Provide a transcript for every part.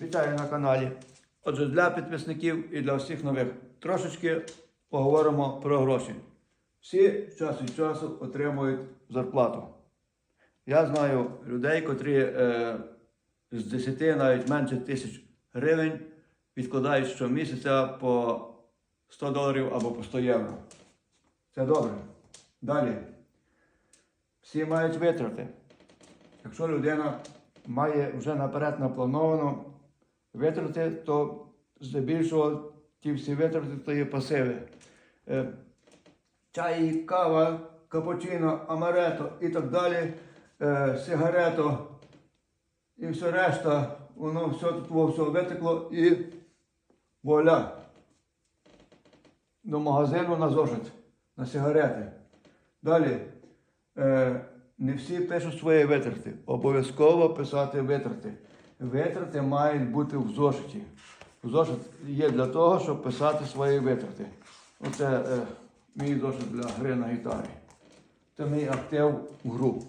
Вітаю на каналі. Отже, для підписників і для всіх нових трошечки поговоримо про гроші. Всі час від часу отримують зарплату. Я знаю людей, котрі е, з 10 навіть менше тисяч гривень відкладають щомісяця по 100 доларів або по 100 євро. Це добре. Далі. Всі мають витрати. Якщо людина має вже наперед наплановано витрати, то здебільшого ті всі витрати то є пасиви. Е, Чай, кава, капучино, амарето і так далі, е, сигарето і все решта, воно все все витекло і вуаля. До магазину на зошит, на сигарети. Далі. Е, не всі пишуть свої витрати. Обов'язково писати витрати. Витрати мають бути в зошиті. Зошит є для того, щоб писати свої витрати. Оце е, мій зошит для гри на гітарі. Це мій актив в гру.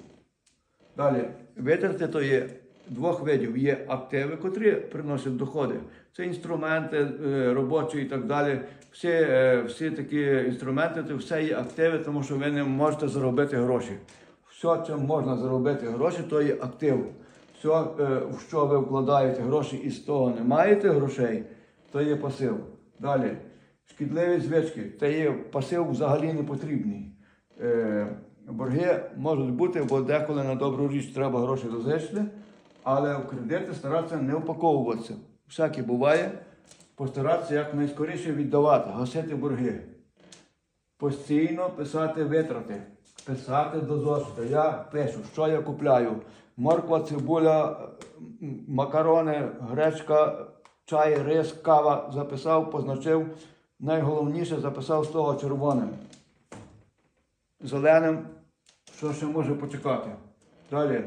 Далі, витрати то є двох видів. Є активи, котрі приносять доходи. Це інструменти е, робочі і так далі. Всі, е, всі такі інструменти, це все є активи, тому що ви не можете заробити гроші. Все, чим можна заробити гроші, то є актив. Все, в що ви вкладаєте гроші і з того не маєте грошей, то є пасив. Далі, шкідливі звички, це є пасив взагалі не потрібний. Е, борги можуть бути, бо деколи на добру річ треба гроші розлишити, але в кредити старатися не упаковуватися. Всяке буває, постаратися якнайскоріше віддавати, гасити борги. Постійно писати витрати, писати до зошита. Я пишу, що я купляю. Морква, цибуля, макарони, гречка, чай, рис, кава. Записав, позначив. Найголовніше записав з того червоним. Зеленим, що ще може почекати. Далі.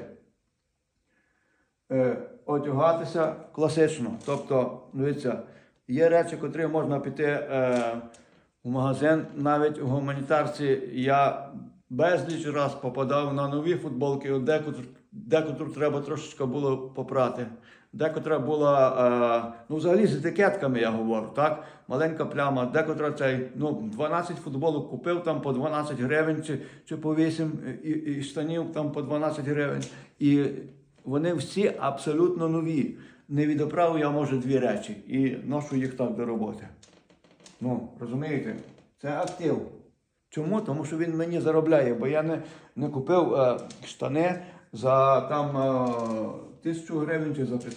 Е, одягатися класично. Тобто, дивіться, є речі, котрі можна піти е, в магазин, навіть у гуманітарці я безліч раз попадав на нові футболки, от декотру, треба трошечки було попрати. Декотра була, е, ну взагалі з етикетками я говорю, так? Маленька пляма, декотра цей, ну, 12 футболок купив там по 12 гривень чи, чи по 8 і, і штанів там по 12 гривень. І вони всі абсолютно нові. Не відоправив я, може, дві речі і ношу їх так до роботи. Ну, розумієте, це актив. Чому? Тому що він мені заробляє, бо я не, не купив е, штани за там е, тисячу гривень чи за